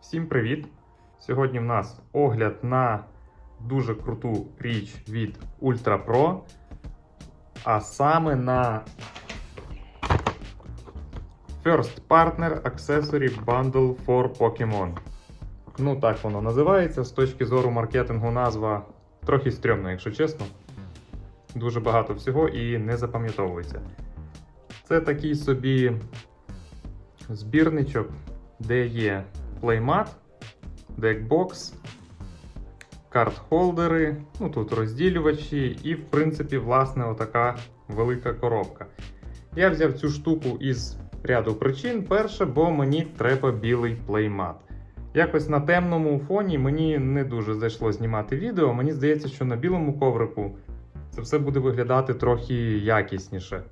Всім привіт! Сьогодні в нас огляд на дуже круту річ від Ultra Pro, а саме на First Partner Accessory Bundle for Pokemon. Ну, так воно називається. З точки зору маркетингу назва трохи стрьомна, якщо чесно. Дуже багато всього і не запам'ятовується. Це такий собі збірничок, де є плеймат, декбокс, карт-холдери, ну тут розділювачі, і, в принципі, власне, отака велика коробка. Я взяв цю штуку із ряду причин. Перше, бо мені треба білий плеймат. Якось на темному фоні мені не дуже зайшло знімати відео. Мені здається, що на білому коврику це все буде виглядати трохи якісніше.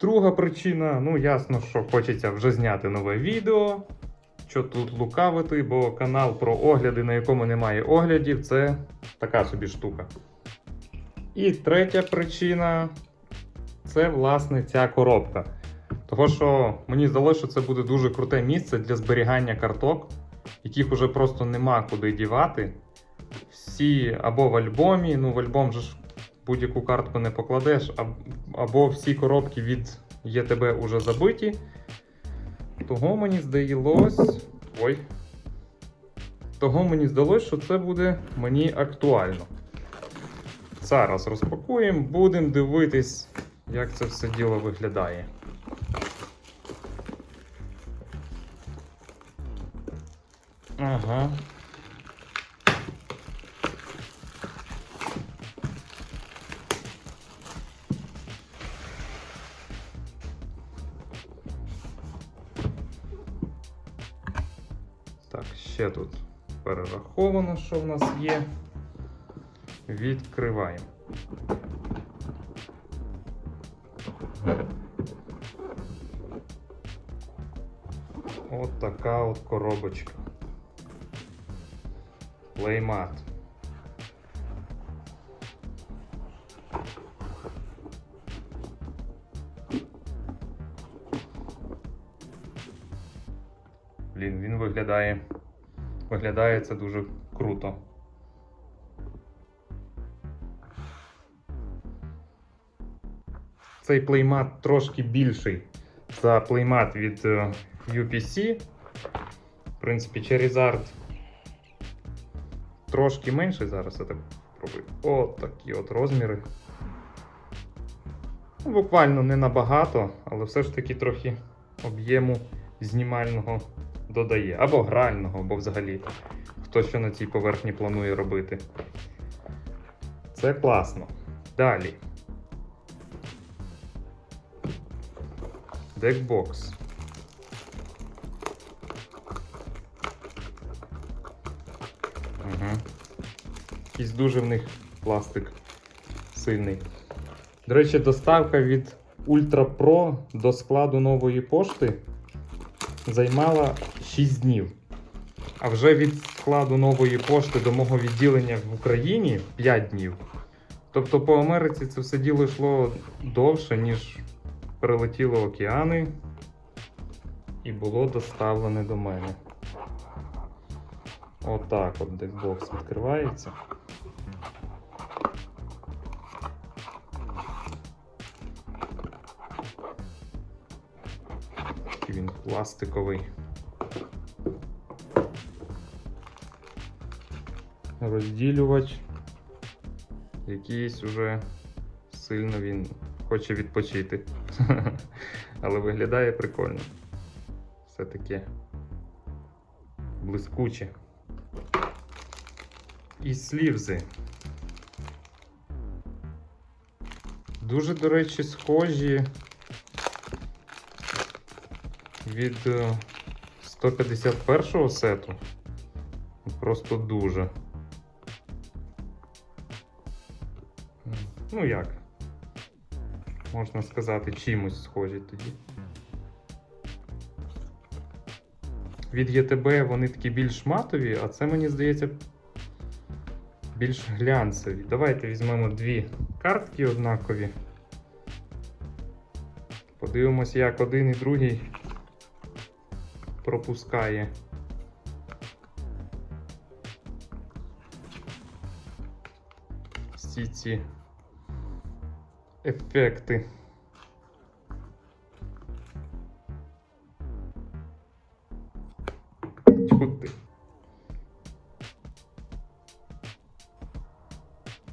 Друга причина, ну ясно, що хочеться вже зняти нове відео. Що тут лукавити, бо канал про огляди, на якому немає оглядів, це така собі штука. І третя причина це власне ця коробка. Того, що мені здалося, що це буде дуже круте місце для зберігання карток, яких уже просто нема куди дівати. Всі або в альбомі, ну в альбом же ж будь-яку картку не покладеш, або всі коробки від ЄТБ уже забиті. Того мені здалось. Ой. Того мені здалось, що це буде мені актуально. Зараз розпакуємо, будемо дивитись, як це все діло виглядає. Ага. Ще тут перераховано, що в нас є. Відкриваємо. От така от коробочка. Плеймат. Блін, він виглядає. Виглядає це дуже круто. Цей плеймат трошки більший за плеймат від е, UPC. В принципі, Charizard трошки менший зараз я так спробую. От такі от розміри. Ну, буквально не набагато, але все ж таки трохи об'єму знімального додає. Або грального, або взагалі хто що на цій поверхні планує робити. Це класно. Далі. Декбокс. Угу. Якийсь дуже в них пластик сильний. До речі, доставка від Ultra Pro до складу нової пошти займала 6 днів. А вже від складу нової пошти до мого відділення в Україні 5 днів. Тобто по Америці це все діло йшло довше, ніж перелетіло океани і було доставлене до мене. Отак от декбокс відкривається. Пластиковий. Розділювач. Якийсь уже сильно він хоче відпочити. Але виглядає прикольно. Все таке блискуче. І слівзи. Дуже, до речі, схожі від е, 151 сету. Просто дуже. Ну як? Можна сказати, чимось схожі тоді. Від ЄТБ вони такі більш матові, а це мені здається більш глянцеві. Давайте візьмемо дві картки однакові. Подивимось, як один і другий пропускає. Всі ці ефекти.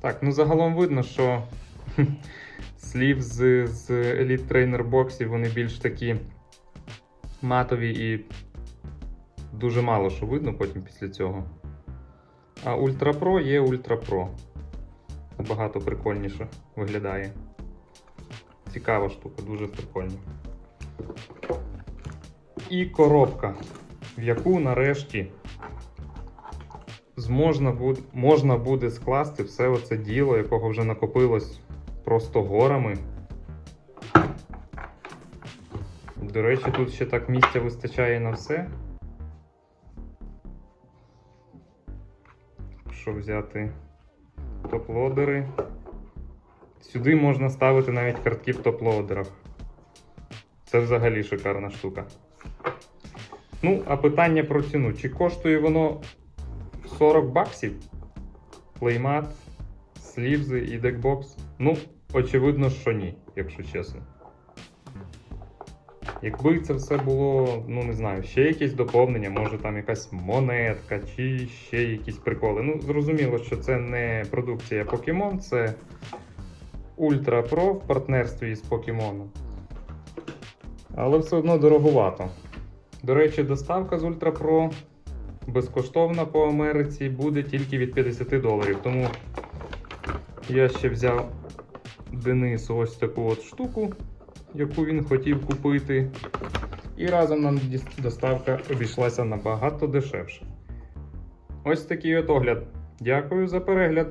Так, ну загалом видно, що слів з з Elite Trainer боксів вони більш такі матові і дуже мало що видно потім після цього. А Ultra Pro є Ultra Pro. Набагато прикольніше виглядає. Цікава штука, дуже прикольна. І коробка, в яку нарешті зможна буде, можна буде скласти все оце діло, якого вже накопилось просто горами. До речі, тут ще так місця вистачає на все. Якщо взяти топ-лодери. Сюди можна ставити навіть картки в топ-лодерах. Це взагалі шикарна штука. Ну, а питання про ціну. Чи коштує воно 40 баксів? Плеймат, слівзи і декбокс? Ну, очевидно, що ні, якщо чесно. Якби це все було, ну не знаю, ще якесь доповнення, може там якась монетка чи ще якісь приколи. Ну, зрозуміло, що це не продукція Pokemon, це Ultra Pro в партнерстві з Pokemon. Але все одно дороговато. До речі, доставка з Ultra Pro безкоштовна по Америці буде тільки від 50 доларів. Тому я ще взяв Денису ось таку от штуку, яку він хотів купити. І разом нам доставка обійшлася набагато дешевше. Ось такий от огляд. Дякую за перегляд.